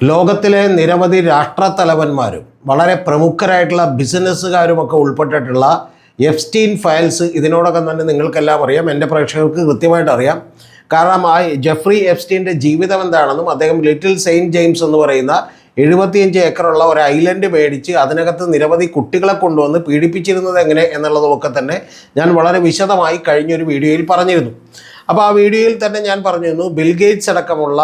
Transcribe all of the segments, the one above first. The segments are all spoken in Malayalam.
ലോകത്തിലെ നിരവധി രാഷ്ട്രത്തലവന്മാരും വളരെ പ്രമുഖരായിട്ടുള്ള ബിസിനസ്സുകാരുമൊക്കെ ഉൾപ്പെട്ടിട്ടുള്ള എഫ്സ്റ്റീൻ ഫയൽസ് ഇതിനോടൊക്കെ തന്നെ നിങ്ങൾക്കെല്ലാം അറിയാം. എന്റെ പ്രേക്ഷകർക്ക് കൃത്യമായിട്ട് അറിയാം. കാരണം ആ ജെഫ്രി എഫ്സ്റ്റീന്റെ ജീവിതം എന്താണെന്നും അദ്ദേഹം ലിറ്റിൽ സെയിന്റ് ജെയിംസ് എന്ന് പറയുന്ന എഴുപത്തിയഞ്ച് ഏക്കറുള്ള ഒരു ഐലൻഡ് മേടിച്ച് അതിനകത്ത് നിരവധി കുട്ടികളെ കൊണ്ടുവന്ന് പീഡിപ്പിച്ചിരുന്നത് എങ്ങനെ എന്നുള്ളതൊക്കെ തന്നെ ഞാൻ വളരെ വിശദമായി കഴിഞ്ഞൊരു വീഡിയോയിൽ പറഞ്ഞിരുന്നു. അപ്പോൾ ആ വീഡിയോയിൽ തന്നെ ഞാൻ പറഞ്ഞിരുന്നു ബിൽഗേറ്റ്സ് അടക്കമുള്ള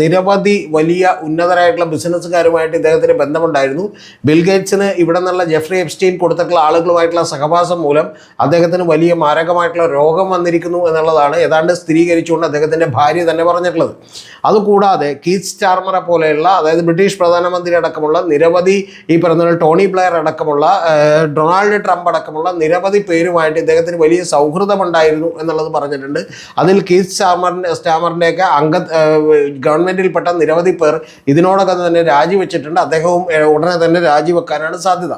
നിരവധി വലിയ ഉന്നതരായിട്ടുള്ള ബിസിനസ്സുകാരുമായിട്ട് ഇദ്ദേഹത്തിന് ബന്ധമുണ്ടായിരുന്നു. ബിൽഗേറ്റ്സിന് ഇവിടെ നിന്നുള്ള ജെഫ്രി എപ്സ്റ്റീൻ കൊടുത്തിട്ടുള്ള ആളുകളുമായിട്ടുള്ള സഹവാസം മൂലം അദ്ദേഹത്തിന് വലിയ മാരകമായിട്ടുള്ള രോഗം വന്നിരിക്കുന്നു എന്നുള്ളതാണ് ഏതാണ്ട് സ്ഥിരീകരിച്ചുകൊണ്ട് അദ്ദേഹത്തിന്റെ ഭാര്യ തന്നെ പറഞ്ഞിട്ടുള്ളത്. അതുകൂടാതെ കീത്ത് സ്റ്റാർമറെ പോലെയുള്ള അതായത് ബ്രിട്ടീഷ് പ്രധാനമന്ത്രി അടക്കമുള്ള നിരവധി ഈ പറഞ്ഞ ടോണി ബ്ലെയർ അടക്കമുള്ള ഡൊണാൾഡ് ട്രംപ് അടക്കമുള്ള നിരവധി പേരുമായിട്ട് ഇദ്ദേഹത്തിന് വലിയ സൗഹൃദമുണ്ടായിരുന്നു എന്നുള്ളത് പറഞ്ഞിട്ടുണ്ട്. അതിൽ കീത്ത് സ്റ്റാമറിന്റെ സ്റ്റാമറിന്റെയൊക്കെ അംഗ ഗവൺമെന്റിൽപ്പെട്ട നിരവധി പേർ ഇതിനോടൊക്കെ തന്നെ രാജിവെച്ചിട്ടുണ്ട്. അദ്ദേഹവും ഉടനെ തന്നെ രാജിവെക്കാനാണ് സാധ്യത.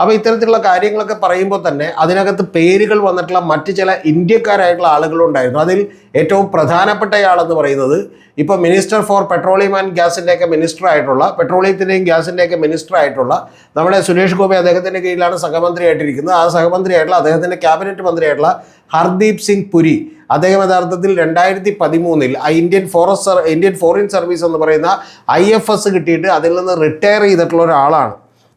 അപ്പോൾ ഇത്തരത്തിലുള്ള കാര്യങ്ങളൊക്കെ പറയുമ്പോൾ തന്നെ അതിനകത്ത് പേരുകൾ വന്നിട്ടുള്ള മറ്റ് ചില ഇന്ത്യക്കാരായിട്ടുള്ള ആളുകളുണ്ടായിരുന്നു അതിൽ ഏറ്റവും പ്രധാനപ്പെട്ടയാളെന്ന് പറയുന്നത് ഇപ്പോൾ മിനിസ്റ്റർ ഫോർ പെട്രോളിയം ആൻഡ് ഗ്യാസിന്റെയൊക്കെ മിനിസ്റ്റർ ആയിട്ടുള്ള പെട്രോളിയത്തിന്റെയും ഗ്യാസിന്റെയൊക്കെ മിനിസ്റ്റർ ആയിട്ടുള്ള നമ്മുടെ സുരേഷ് ഗോപി അദ്ദേഹത്തിന്റെ കീഴിലാണ് സഹമന്ത്രിയായിട്ടിരിക്കുന്നത്. ആ സഹമന്ത്രിയായിട്ടുള്ള അദ്ദേഹത്തിന്റെ ക്യാബിനറ്റ് മന്ത്രിയായിട്ടുള്ള ഹർദീപ് സിംഗ് പുരി അദ്ദേഹം യഥാർത്ഥത്തിൽ രണ്ടായിരത്തി പതിമൂന്നിൽ Indian forest Indian foreign service എന്ന് പറയുന്ന ഐ എഫ് എസ് കിട്ടിയിട്ട് അതിൽ നിന്ന് റിട്ടയർ ചെയ്തിട്ടുള്ള ഒരാളാണ്.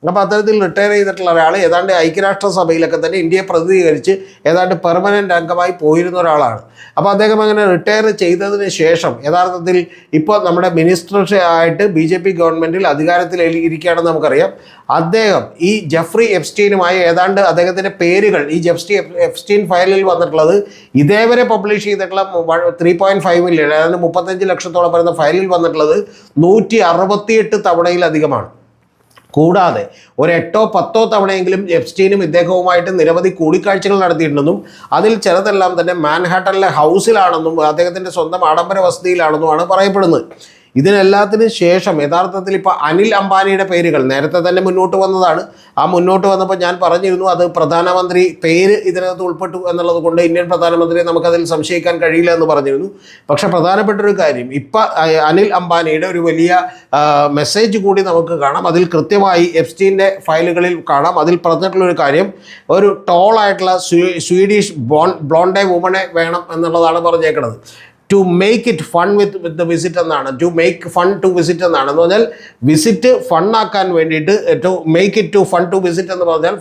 അപ്പോൾ അത്തരത്തിൽ റിട്ടയർ ചെയ്തിട്ടുള്ള ഒരാൾ ഏതാണ്ട് ഐക്യരാഷ്ട്രസഭയിലൊക്കെ തന്നെ ഇന്ത്യയെ പ്രതിനിധീകരിച്ച് ഏതാണ്ട് പെർമനന്റ് അംഗമായി പോയിരുന്ന ഒരാളാണ്. അപ്പോൾ അദ്ദേഹം അങ്ങനെ റിട്ടയർ ചെയ്തതിന് ശേഷം യഥാർത്ഥത്തിൽ ഇപ്പോൾ നമ്മുടെ മിനിസ്റ്റർ ആയിട്ട് ബി ജെ പി ഗവൺമെന്റിൽ അധികാരത്തിൽ ഇരിക്കുകയാണെന്ന് നമുക്കറിയാം. അദ്ദേഹം ഈ ജെഫ്രി എഫ്സ്റ്റീനുമായി ഏതാണ്ട് അദ്ദേഹത്തിന്റെ പേരുകൾ ഈ ജെഫ്റ്റി എഫ്സ്റ്റീൻ ഫയലിൽ വന്നിട്ടുള്ളത് ഇതേവരെ പബ്ലിഷ് ചെയ്തിട്ടുള്ള ത്രീ പോയിന്റ് ഫൈവ് മില്യൺ അതായത് മുപ്പത്തഞ്ച് ലക്ഷത്തോളം വരുന്ന ഫയലിൽ വന്നിട്ടുള്ളത് നൂറ്റി അറുപത്തിയെട്ട് തവണയിലധികമാണ്. കൂടാതെ ഒരു എട്ടോ പത്തോ തവണയെങ്കിലും എപ്സ്റ്റീനും ഇദ്ദേഹവുമായിട്ട് നിരവധി കൂടിക്കാഴ്ചകൾ നടത്തിയിട്ടുണ്ടെന്നും അതിൽ ചിലതെല്ലാം തന്നെ മാൻഹാട്ടനിലെ ഹൗസിലാണെന്നും അദ്ദേഹത്തിന്റെ സ്വന്തം ആഡംബര വസതിയിലാണെന്നുമാണ് പറയപ്പെടുന്നത്. ഇതിനെല്ലാത്തിനും ശേഷം യഥാർത്ഥത്തിൽ ഇപ്പോൾ അനിൽ അംബാനിയുടെ പേരുകൾ നേരത്തെ തന്നെ മുന്നോട്ട് വന്നതാണ്. ആ മുന്നോട്ട് വന്നപ്പോൾ ഞാൻ പറഞ്ഞിരുന്നു അത് പ്രധാനമന്ത്രി പേര് ഇതിനകത്ത് ഉൾപ്പെട്ടു എന്നുള്ളത് കൊണ്ട് ഇന്ത്യൻ പ്രധാനമന്ത്രിയെ നമുക്കതിൽ സംശയിക്കാൻ കഴിയില്ല എന്ന് പറഞ്ഞിരുന്നു. പക്ഷെ പ്രധാനപ്പെട്ട ഒരു കാര്യം ഇപ്പം അനിൽ അംബാനിയുടെ ഒരു വലിയ മെസ്സേജ് കൂടി നമുക്ക് കാണാം. അതിൽ കൃത്യമായി എഫ്സ്റ്റീന്റെ ഫയലുകളിൽ കാണാം. അതിൽ പറഞ്ഞിട്ടുള്ളൊരു കാര്യം ഒരു ടോളായിട്ടുള്ള സ്വീ- സ്വീഡിഷ് ബോൺ ബ്ലോണ്ടെ വുമണെ വേണം എന്നുള്ളതാണ് പറഞ്ഞേക്കുന്നത് to make it fun with with the visit എന്നാണ്. To make fun to visit എന്നാണ്. എന്ന് പറഞ്ഞാൽ വിസിറ്റ് ഫണ്ണാക്കാൻ വേണ്ടിയിട്ട് to make it to fun to visit എന്ന് പറഞ്ഞാൽ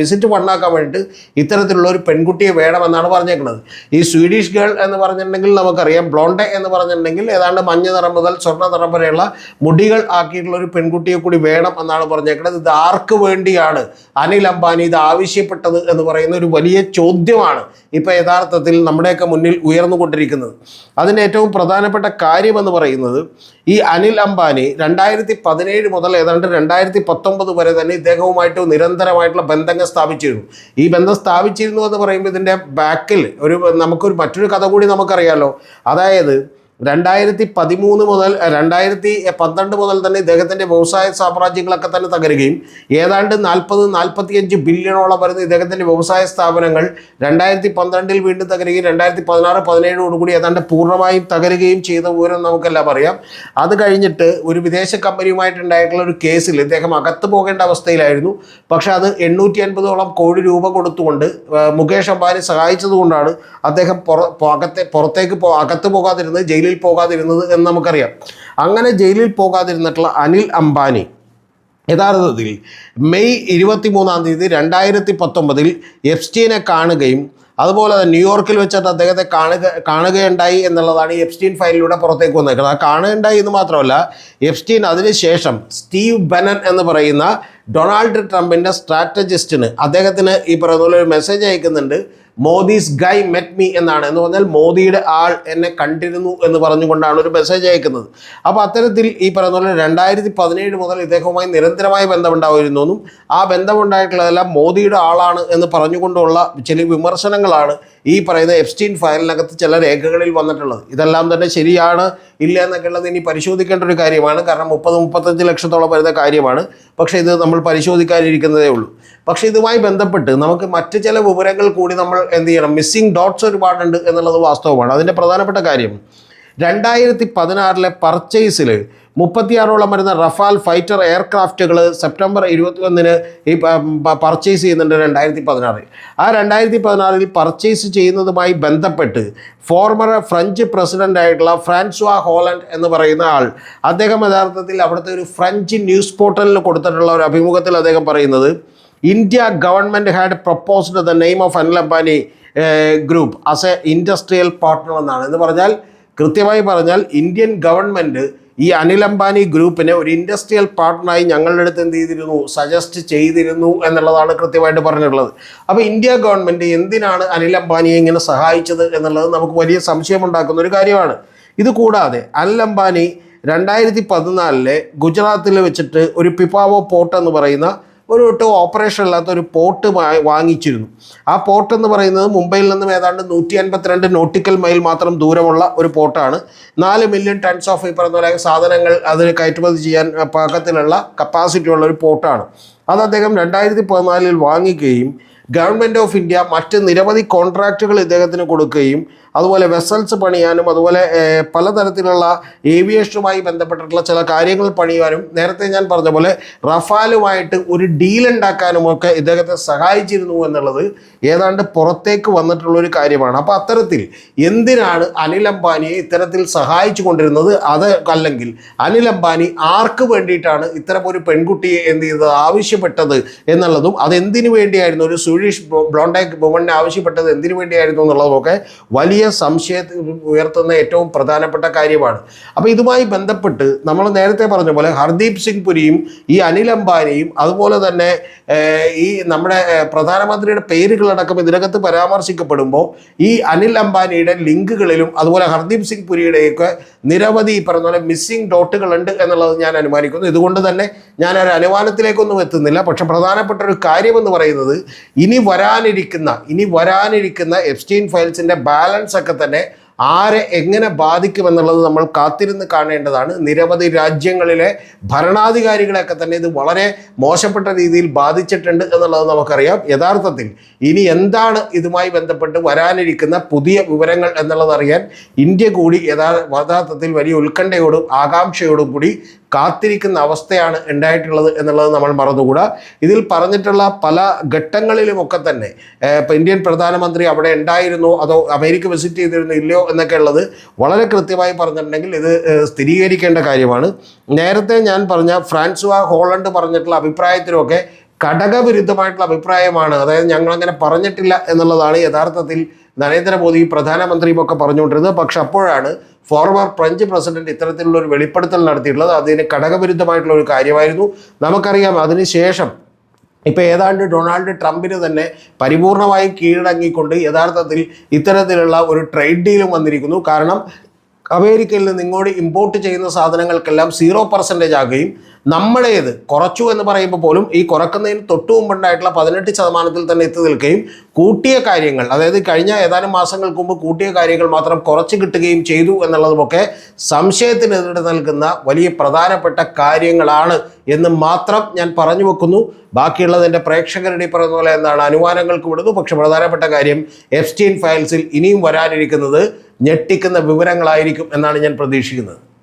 വിസിറ്റ് ഫണ്ണാക്കാൻ വേണ്ടിയിട്ട് ഇത്തരത്തിലുള്ള ഒരു പെൺകുട്ടിയെ വേണമെന്നാണ് പറഞ്ഞേക്കുന്നത്. ഈ സ്വീഡിഷ് ഗേൾ എന്ന് പറഞ്ഞിട്ടുണ്ടെങ്കിൽ നമുക്കറിയാം ബ്ലോണ്ടെ എന്ന് പറഞ്ഞിട്ടുണ്ടെങ്കിൽ ഏതാണ്ട് മഞ്ഞ നിറം മുതൽ സ്വർണ നിറം വരെയുള്ള മുടികൾ ആക്കിയിട്ടുള്ള ഒരു പെൺകുട്ടിയെ കൂടി വേണം എന്നാണ് പറഞ്ഞേക്കുന്നത്. ഇത് ആർക്ക് വേണ്ടിയാണ്? അനിൽ അംബാനി ഇത് ആവശ്യപ്പെട്ടത് എന്ന് പറയുന്ന ഒരു വലിയ ചോദ്യമാണ് ഇപ്പോൾ യഥാർത്ഥത്തിൽ നമ്മുടെയൊക്കെ മുന്നിൽ ഉയർന്നുകൊണ്ടിരിക്കുന്നത്. അതിന്റെ ഏറ്റവും പ്രധാനപ്പെട്ട കാര്യമെന്ന് പറയുന്നത് ഈ അനിൽ അംബാനി രണ്ടായിരത്തി പതിനേഴ് മുതൽ ഏതാണ്ട് രണ്ടായിരത്തി പത്തൊമ്പത് വരെ തന്നെ ഇദ്ദേഹവുമായിട്ട് നിരന്തരമായിട്ടുള്ള ബന്ധങ്ങൾ സ്ഥാപിച്ചിരുന്നു. ഈ ബന്ധം സ്ഥാപിച്ചിരുന്നു എന്ന് പറയുമ്പോൾ ഇതിന്റെ ബാക്കിൽ ഒരു നമുക്കൊരു മറ്റൊരു കഥ കൂടി നമുക്കറിയാലോ. അതായത് രണ്ടായിരത്തി പതിമൂന്ന് മുതൽ രണ്ടായിരത്തി പന്ത്രണ്ട് മുതൽ തന്നെ ഇദ്ദേഹത്തിന്റെ വ്യവസായ സാമ്രാജ്യങ്ങളൊക്കെ തന്നെ തകരുകയും ഏതാണ്ട് നാൽപ്പത് നാൽപ്പത്തിയഞ്ച് ബില്യണോളം വരുന്ന ഇദ്ദേഹത്തിന്റെ വ്യവസായ സ്ഥാപനങ്ങൾ രണ്ടായിരത്തി പന്ത്രണ്ടിൽ വീണ്ടും തകരുകയും രണ്ടായിരത്തി പതിനാറ് പതിനേഴോടുകൂടി ഏതാണ്ട് പൂർണമായും തകരുകയും ചെയ്ത വിവരം നമുക്കെല്ലാം അറിയാം. അത് കഴിഞ്ഞിട്ട് ഒരു വിദേശ കമ്പനിയുമായിട്ടുണ്ടായിട്ടുള്ള ഒരു കേസിൽ ഇദ്ദേഹം അകത്ത് പോകേണ്ട അവസ്ഥയിലായിരുന്നു. പക്ഷേ അത് എണ്ണൂറ്റി അൻപതോളം കോടി രൂപ കൊടുത്തുകൊണ്ട് മുകേഷ് അംബാനി സഹായിച്ചതുകൊണ്ടാണ് അദ്ദേഹം പുറ അകത്തെ പുറത്തേക്ക് അകത്ത് പോകാതിരുന്നത് ജയിലിൽ പോകാതിരുന്നത് എന്ന് നമുക്കറിയാം. അങ്ങനെ ജയിലിൽ പോകാതിരുന്നിട്ടുള്ള അനിൽ അംബാനി യഥാർത്ഥത്തിൽ മെയ് ഇരുപത്തി മൂന്നാം തീയതി രണ്ടായിരത്തി പത്തൊമ്പതിൽ എഫ്സ്റ്റീനെ കാണുകയും അതുപോലെ തന്നെ ന്യൂയോർക്കിൽ വെച്ചിട്ട് അദ്ദേഹത്തെ കാണുക കാണുകയുണ്ടായി എന്നുള്ളതാണ് എഫ് എഫ്സ്റ്റീൻ ഫയലിലൂടെ പുറത്തേക്ക് വന്നേക്കുന്നത് ആ കാണുകയുണ്ടായി എന്ന് മാത്രമല്ല എഫ്സ്റ്റീൻ അതിനുശേഷം സ്റ്റീവ് ബനൻ എന്ന് പറയുന്ന ഡൊണാൾഡ് ട്രംപിന്റെ സ്ട്രാറ്റജിസ്റ്റിന് അദ്ദേഹത്തിന് ഈ പറയുന്ന ഒരു മെസ്സേജ് അയക്കുന്നുണ്ട്. മോദീസ് ഗൈ മെറ്റ് മീ എന്നാണ് എന്ന് പറഞ്ഞാൽ മോദിയുടെ ആൾ എന്നെ കണ്ടിരുന്നു എന്ന് പറഞ്ഞുകൊണ്ടാണ് ഒരു മെസ്സേജ് അയക്കുന്നത്. അപ്പോൾ അത്തരത്തിൽ ഈ പറയുന്ന പോലെ രണ്ടായിരത്തി പതിനേഴ് മുതൽ ഇദ്ദേഹവുമായി നിരന്തരമായ ബന്ധമുണ്ടായിരുന്നു എന്നും ആ ബന്ധമുണ്ടായിട്ടുള്ളതെല്ലാം മോദിയുടെ ആളാണ് എന്ന് പറഞ്ഞുകൊണ്ടുള്ള ചില വിമർശനങ്ങളാണ് ഈ പറയുന്ന എഫ്സ്റ്റീൻ ഫയലിനകത്ത് ചില രേഖകളിൽ വന്നിട്ടുള്ളത്. ഇതെല്ലാം തന്നെ ശരിയാണ് ഇല്ല എന്നൊക്കെ ഉള്ളത് ഇനി പരിശോധിക്കേണ്ട ഒരു കാര്യമാണ്. കാരണം മുപ്പത് മുപ്പത്തഞ്ച് ലക്ഷത്തോളം വരുന്ന കാര്യമാണ്. പക്ഷേ ഇത് നമ്മൾ പരിശോധിക്കാനിരിക്കുന്നതേ ഉള്ളൂ. പക്ഷേ ഇതുമായി ബന്ധപ്പെട്ട് നമുക്ക് മറ്റ് ചില വിവരങ്ങൾ കൂടി നമ്മൾ എന്ത് ചെയ്യണം? മിസ്സിംഗ് ഡോട്ട്സ് ഒരുപാടുണ്ട് എന്നുള്ളത് വാസ്തവമാണ്. അതിന്റെ പ്രധാനപ്പെട്ട കാര്യം രണ്ടായിരത്തി പതിനാറിലെ പർച്ചേസിൽ മുപ്പത്തിയാറോളം വരുന്ന റഫാൽ ഫൈറ്റർ എയർക്രാഫ്റ്റുകൾ സെപ്റ്റംബർ ഇരുപത്തി ഒന്നിന് ഈ പർച്ചേസ് ചെയ്യുന്നുണ്ട് രണ്ടായിരത്തി പതിനാറിൽ ആ രണ്ടായിരത്തി പതിനാറിൽ പർച്ചേസ് ചെയ്യുന്നതുമായി ബന്ധപ്പെട്ട് ഫോർമർ ഫ്രഞ്ച് പ്രസിഡന്റ് ആയിട്ടുള്ള ഫ്രാൻസ്വാ ഹോലൻഡ് എന്ന് പറയുന്ന ആൾ അദ്ദേഹം യഥാർത്ഥത്തിൽ അവിടുത്തെ ഒരു ഫ്രഞ്ച് ന്യൂസ് പോർട്ടലിൽ കൊടുത്തിട്ടുള്ള ഒരു അഭിമുഖത്തിൽ അദ്ദേഹം പറയുന്നത് India government had proposed the name of Anil Ambani group as a industrial partner എന്നാണ്. എന്ന് പറഞ്ഞാൽ കൃത്യമായി പറഞ്ഞാൽ ഇന്ത്യൻ ഗവൺമെന്റ് ഈ അനിൽ അംബാനി ഗ്രൂപ്പിനെ ഒരു ഇൻഡസ്ട്രിയൽ പാർട്ട്ണറായി ഞങ്ങളുടെ അടുത്ത് എന്ത് ചെയ്തിരുന്നു? സജസ്റ്റ് ചെയ്തിരുന്നു എന്നുള്ളതാണ് കൃത്യമായിട്ട് പറഞ്ഞിട്ടുള്ളത്. അപ്പോൾ ഇന്ത്യ ഗവൺമെന്റ് എന്തിനാണ് അനിൽ അംബാനിയെ ഇങ്ങനെ സഹായിച്ചത് എന്നുള്ളത് നമുക്ക് വലിയ സംശയമുണ്ടാക്കുന്ന ഒരു കാര്യമാണ്. ഇത് കൂടാതെ അനിൽ അംബാനി രണ്ടായിരത്തി പതിനാലിലെ ഗുജറാത്തിൽ വെച്ചിട്ട് ഒരു പിപ്പാവോ പോർട്ട് എന്ന് പറയുന്ന ഒരു ഒട്ടും ഓപ്പറേഷൻ അല്ലാത്ത ഒരു പോർട്ട് വാങ്ങിച്ചിരുന്നു. ആ പോർട്ട് എന്ന് പറയുന്നത് മുംബൈയിൽ നിന്നും ഏതാണ്ട് നൂറ്റി അൻപത്തിരണ്ട് നോട്ടിക്കൽ മൈൽ മാത്രം ദൂരമുള്ള ഒരു പോർട്ടാണ് നാല് മില്യൺ ടൺസ് ഓഫ് ഈ പറഞ്ഞ പോലെ സാധനങ്ങൾ അതിന് കയറ്റുമതി ചെയ്യാൻ പാകത്തിലുള്ള കപ്പാസിറ്റി ഉള്ള ഒരു പോർട്ടാണ് അത് അദ്ദേഹം രണ്ടായിരത്തി പതിനാലിൽ വാങ്ങിക്കുകയും ഗവൺമെന്റ് ഓഫ് ഇന്ത്യ മറ്റ് നിരവധി കോൺട്രാക്റ്റുകൾ ഇദ്ദേഹത്തിന് കൊടുക്കുകയും അതുപോലെ വെസൽസ് പണിയാനും അതുപോലെ പലതരത്തിലുള്ള ഏവിയേഷനുമായി ബന്ധപ്പെട്ടിട്ടുള്ള ചില കാര്യങ്ങൾ പണിയാനും നേരത്തെ ഞാൻ പറഞ്ഞ പോലെ റഫാലുമായിട്ട് ഒരു ഡീൽ ഉണ്ടാക്കാനും ഒക്കെ ഇദ്ദേഹത്തെ സഹായിച്ചിരുന്നു എന്നുള്ളത് ഏതാണ്ട് പുറത്തേക്ക് വന്നിട്ടുള്ള ഒരു കാര്യമാണ്. അപ്പോൾ അത്തരത്തിൽ എന്തിനാണ് അനിൽ അംബാനിയെ ഇത്തരത്തിൽ സഹായിച്ചു കൊണ്ടിരുന്നത് അത് അല്ലെങ്കിൽ അനിൽ അംബാനി ആർക്ക് വേണ്ടിയിട്ടാണ് ഇത്തരം ഒരു പെൺകുട്ടിയെ എന്ത് ചെയ്തത് ആവശ്യപ്പെട്ടത് എന്നുള്ളതും അതെന്തിനു വേണ്ടിയായിരുന്നു? ഒരു സ്വീഡിഷ് ബ്ലോണ്ടേക്ക് വുമണിനെ ആവശ്യപ്പെട്ടത് എന്തിനു വേണ്ടിയായിരുന്നു എന്നുള്ളതൊക്കെ വലിയ സംശയത്തിൽ ഉയർത്തുന്ന ഏറ്റവും പ്രധാനപ്പെട്ട കാര്യമാണ്. അപ്പോൾ ഇതുമായി ബന്ധപ്പെട്ട് നമ്മൾ നേരത്തെ പറഞ്ഞ പോലെ ഹർദീപ് സിംഗ് പുരിയും ഈ അനിൽ അംബാനിയും അതുപോലെ തന്നെ ഈ നമ്മുടെ പ്രധാനമന്ത്രിയുടെ പേരുകളടക്കം ഇതിനകത്ത് പരാമർശിക്കപ്പെടുമ്പോൾ ഈ അനിൽ അംബാനിയുടെ ലിങ്കുകളിലും അതുപോലെ ഹർദീപ് സിംഗ് പുരിയുടെയൊക്കെ നിരവധി പറഞ്ഞ പോലെ മിസ്സിംഗ് ഡോട്ടുകളുണ്ട് എന്നുള്ളത് ഞാൻ അനുമാനിക്കുന്നു. ഇതുകൊണ്ട് തന്നെ ഞാൻ ഒരു അനുമാനത്തിലേക്കൊന്നും എത്തുന്നില്ല. പക്ഷെ പ്രധാനപ്പെട്ട ഒരു കാര്യമെന്ന് പറയുന്നത് ഇനി വരാനിരിക്കുന്ന ഇനി വരാനിരിക്കുന്ന എഫ്സ്റ്റീൻ ഫയൽസിന്റെ ബാലൻസ് ഒക്കെ തന്നെ ആരെ എങ്ങനെ ബാധിക്കുമെന്നുള്ളത് നമ്മൾ കാത്തിരുന്ന് കാണേണ്ടതാണ്. നിരവധി രാജ്യങ്ങളിലെ ഭരണാധികാരികളെയൊക്കെ തന്നെ ഇത് വളരെ മോശപ്പെട്ട രീതിയിൽ ബാധിച്ചിട്ടുണ്ട് എന്നുള്ളത് നമുക്കറിയാം. യഥാർത്ഥത്തിൽ ഇനി എന്താണ് ഇതുമായി ബന്ധപ്പെട്ട് വരാനിരിക്കുന്ന പുതിയ വിവരങ്ങൾ എന്നുള്ളത് അറിയാൻ ഇന്ത്യ കൂടി യഥാ യഥാർത്ഥത്തിൽ വലിയ ഉത്കണ്ഠയോടും ആകാംക്ഷയോടും കൂടി കാത്തിരിക്കുന്ന അവസ്ഥയാണ് ഉണ്ടായിട്ടുള്ളത് എന്നുള്ളത് നമ്മൾ മറന്നുകൂടാ. ഇതിൽ പറഞ്ഞിട്ടുള്ള പല ഘട്ടങ്ങളിലുമൊക്കെ തന്നെ ഇപ്പോൾ ഇന്ത്യൻ പ്രധാനമന്ത്രി അവിടെ ഉണ്ടായിരുന്നു അതോ അമേരിക്ക വിസിറ്റ് ചെയ്തിരുന്നു ഇല്ലയോ എന്നൊക്കെ ഉള്ളത് വളരെ കൃത്യമായി പറഞ്ഞിട്ടുണ്ടെങ്കിൽ ഇത് സ്ഥിരീകരിക്കേണ്ട കാര്യമാണ്. നേരത്തെ ഞാൻ പറഞ്ഞ ഫ്രാൻസുവ ഹോളണ്ട് പറഞ്ഞിട്ടുള്ള അഭിപ്രായത്തിലൊക്കെ ഘടകവിരുദ്ധമായിട്ടുള്ള അഭിപ്രായമാണ്. അതായത് ഞങ്ങൾ അങ്ങനെ പറഞ്ഞിട്ടില്ല എന്നുള്ളതാണ് യഥാർത്ഥത്തിൽ നരേന്ദ്രമോദി പ്രധാനമന്ത്രിയും ഒക്കെ പറഞ്ഞുകൊണ്ടിരുന്നത്. പക്ഷെ അപ്പോഴാണ് ഫോർമർ ഫ്രഞ്ച് പ്രസിഡന്റ് ഇത്തരത്തിലുള്ള ഒരു വെളിപ്പെടുത്തൽ നടത്തിയിട്ടുള്ളത്. അതിന് ഘടകവിരുദ്ധമായിട്ടുള്ള ഒരു കാര്യമായിരുന്നു. നമുക്കറിയാം അതിനുശേഷം ഇപ്പോൾ ഏതാണ്ട് ഡൊണാൾഡ് ട്രംപിന് തന്നെ പരിപൂർണമായും കീഴടങ്ങിക്കൊണ്ട് യഥാർത്ഥത്തിൽ ഇത്തരത്തിലുള്ള ഒരു ട്രേഡ് ഡീലും വന്നിരിക്കുന്നു. കാരണം അമേരിക്കയിൽ നിന്ന് ഇങ്ങോട്ട് ഇമ്പോർട്ട് ചെയ്യുന്ന സാധനങ്ങൾക്കെല്ലാം സീറോ പെർസെന്റേജ് ആകുകയും നമ്മുടേത് കുറച്ചു എന്ന് പറയുമ്പോൾ പോലും ഈ കുറക്കുന്നതിന് തൊട്ടു മുമ്പുണ്ടായിട്ടുള്ള പതിനെട്ട് ശതമാനത്തിൽ തന്നെ എത്തി നിൽക്കുകയും കൂട്ടിയ കാര്യങ്ങൾ അതായത് കഴിഞ്ഞ ഏതാനും മാസങ്ങൾക്ക് മുമ്പ് കൂട്ടിയ കാര്യങ്ങൾ മാത്രം കുറച്ച് കിട്ടുകയും ചെയ്തു എന്നുള്ളതുമൊക്കെ സംശയത്തിനെതിരെ നൽകുന്ന വലിയ പ്രധാനപ്പെട്ട കാര്യങ്ങളാണ് എന്ന് മാത്രം ഞാൻ പറഞ്ഞു വെക്കുന്നു. ബാക്കിയുള്ളത് എന്റെ പ്രേക്ഷകരുടെ പറയുന്ന പോലെ എന്താണ്? അനുമാനങ്ങൾക്ക് വിടുന്നു. പക്ഷെ പ്രധാനപ്പെട്ട കാര്യം എഫ്സ്റ്റീൻ ഫയൽസിൽ ഇനിയും വരാനിരിക്കുന്നത് ഞെട്ടിക്കുന്ന വിവരങ്ങളായിരിക്കും എന്നാണ് ഞാൻ പ്രതീക്ഷിക്കുന്നത്.